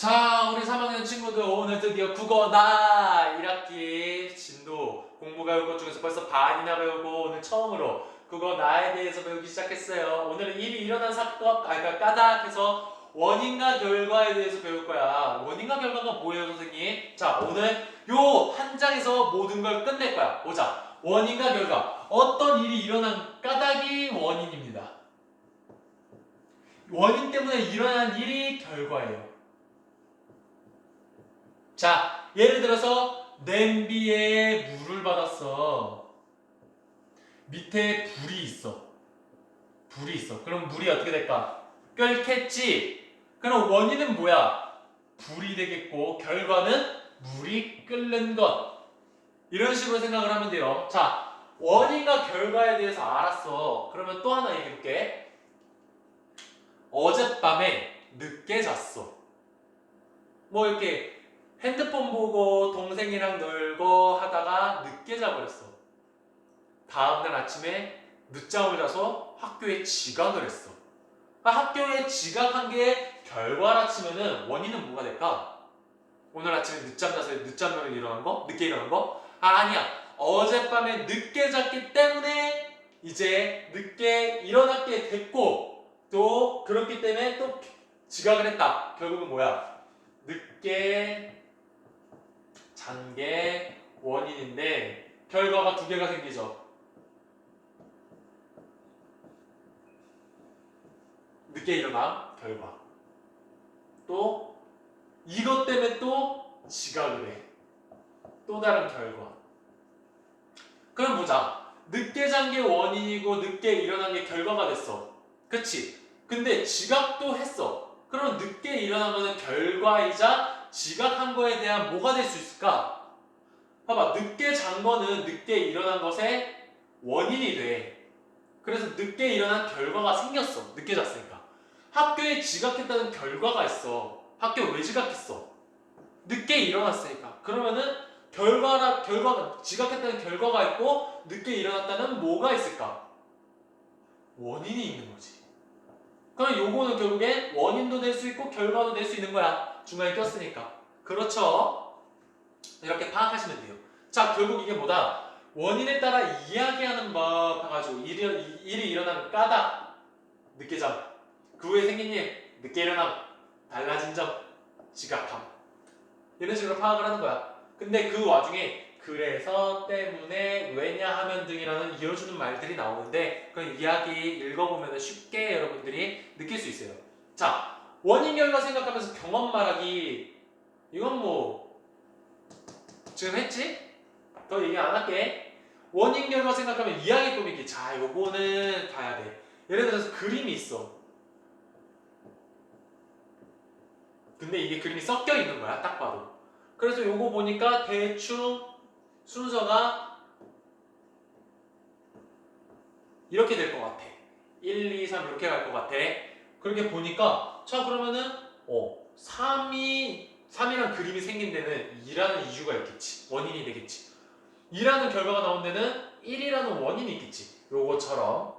자, 우리 3학년 친구들 오늘 드디어 국어 나 1학기 진도 공부 배울 것 중에서 벌써 반이나 배우고 오늘 처음으로 국어 나에 대해서 배우기 시작했어요. 오늘은 일이 일어난 사건, 아, 그러니까 까닭해서 원인과 결과에 대해서 배울 거야. 원인과 결과가 뭐예요, 선생님? 자, 오늘 요 한 장에서 모든 걸 끝낼 거야. 보자. 원인과 결과. 어떤 일이 일어난 까닭이 원인입니다. 원인 때문에 일어난 일이 결과예요. 자, 예를 들어서 냄비에 물을 받았어. 밑에 불이 있어. 불이 있어. 그럼 물이 어떻게 될까? 끓겠지. 그럼 원인은 뭐야? 불이 되겠고 결과는 물이 끓는 것. 이런 식으로 생각을 하면 돼요. 자, 원인과 결과에 대해서 알았어. 그러면 또 하나 얘기해볼게. 어젯밤에 늦게 잤어. 뭐 이렇게 핸드폰 보고 동생이랑 놀고 하다가 늦게 자버렸어. 다음날 아침에 늦잠을 자서 학교에 지각을 했어. 아, 학교에 지각한 게 결과라 치면은 원인은 뭐가 될까? 오늘 아침에 늦잠 자서 늦잠으로 일어난 거? 늦게 일어난 거? 아, 아니야. 어젯밤에 늦게 잤기 때문에 이제 늦게 일어났게 됐고 또 그렇기 때문에 또 지각을 했다. 결국은 뭐야? 늦게 잔게 원인인데 결과가 두 개가 생기죠. 늦게 일어난 결과. 또 이것 때문에 또 지각을 해. 또 다른 결과. 그럼 보자. 늦게 잔 게 원인이고 늦게 일어난 게 결과가 됐어. 그치? 근데 지각도 했어. 그럼 늦게 일어난 거는 결과이자 지각한 거에 대한 뭐가 될 수 있을까? 봐봐. 늦게 잔 거는 늦게 일어난 것의 원인이 돼. 그래서 늦게 일어난 결과가 생겼어. 늦게 잤으니까. 학교에 지각했다는 결과가 있어. 학교 왜 지각했어? 늦게 일어났으니까. 그러면은 결과라 결과가 지각했다는 결과가 있고 늦게 일어났다는 뭐가 있을까? 원인이 있는 거지. 그럼 요거는 결국엔 원인도 될 수 있고 결과도 될 수 있는 거야. 중간에 꼈으니까. 그렇죠? 이렇게 파악하시면 돼요. 자, 결국 이게 뭐다? 원인에 따라 이야기하는 법 해가지고 일이, 일이 일어나는 까닭, 늦게 잠, 그 후에 생긴 일, 늦게 일어남, 달라진 점, 지각함. 이런 식으로 파악을 하는 거야. 근데 그 와중에 그래서 때문에 왜냐하면 등이라는 이어주는 말들이 나오는데 그 이야기 읽어보면 쉽게 여러분들이 느낄 수 있어요. 자, 원인 결과 생각하면서 경험 말하기 이건 뭐 지금 했지? 더 얘기 안 할게. 원인 결과 생각하면 이야기 꾸미기. 자, 요거는 봐야 돼. 예를 들어서 그림이 있어. 근데 이게 그림이 섞여 있는 거야, 딱 봐도. 그래서 요거 보니까 대충 순서가 이렇게 될 것 같아. 1, 2, 3 이렇게 갈 것 같아. 그렇게 보니까 자 그러면은 어 3이 3이란 그림이 생긴 데는 2라는 이유가 있겠지. 원인이 되겠지. 2라는 결과가 나온 데는 1이라는 원인이 있겠지. 요거처럼.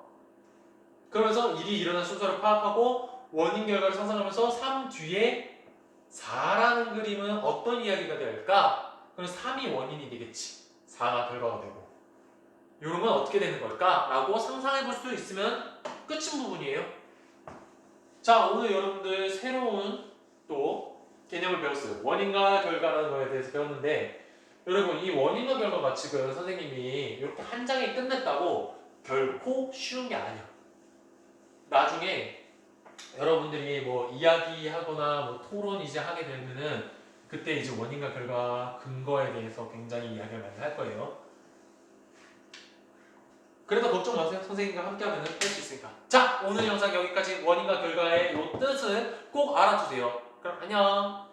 그러면서 1이 일어난 순서를 파악하고 원인 결과를 상상하면서 3 뒤에 4라는 그림은 어떤 이야기가 될까? 그럼 3이 원인이 되겠지. 4가 결과가 되고. 이런 건 어떻게 되는 걸까? 라고 상상해 볼 수 있으면 끝인 부분이에요. 자, 오늘 여러분들 새로운 또 개념을 배웠어요. 원인과 결과라는 거에 대해서 배웠는데, 여러분, 이 원인과 결과가 지금 선생님이 이렇게 한 장에 끝냈다고 결코 쉬운 게 아니야. 나중에 여러분들이 뭐 이야기하거나 뭐 토론 이제 하게 되면은 그때 이제 원인과 결과 근거에 대해서 굉장히 이야기를 많이 할 거예요. 그래도 걱정 마세요. 선생님과 함께 하면 할 수 있으니까. 자, 오늘 영상 여기까지 원인과 결과의 요 뜻을 꼭 알아두세요. 그럼 안녕.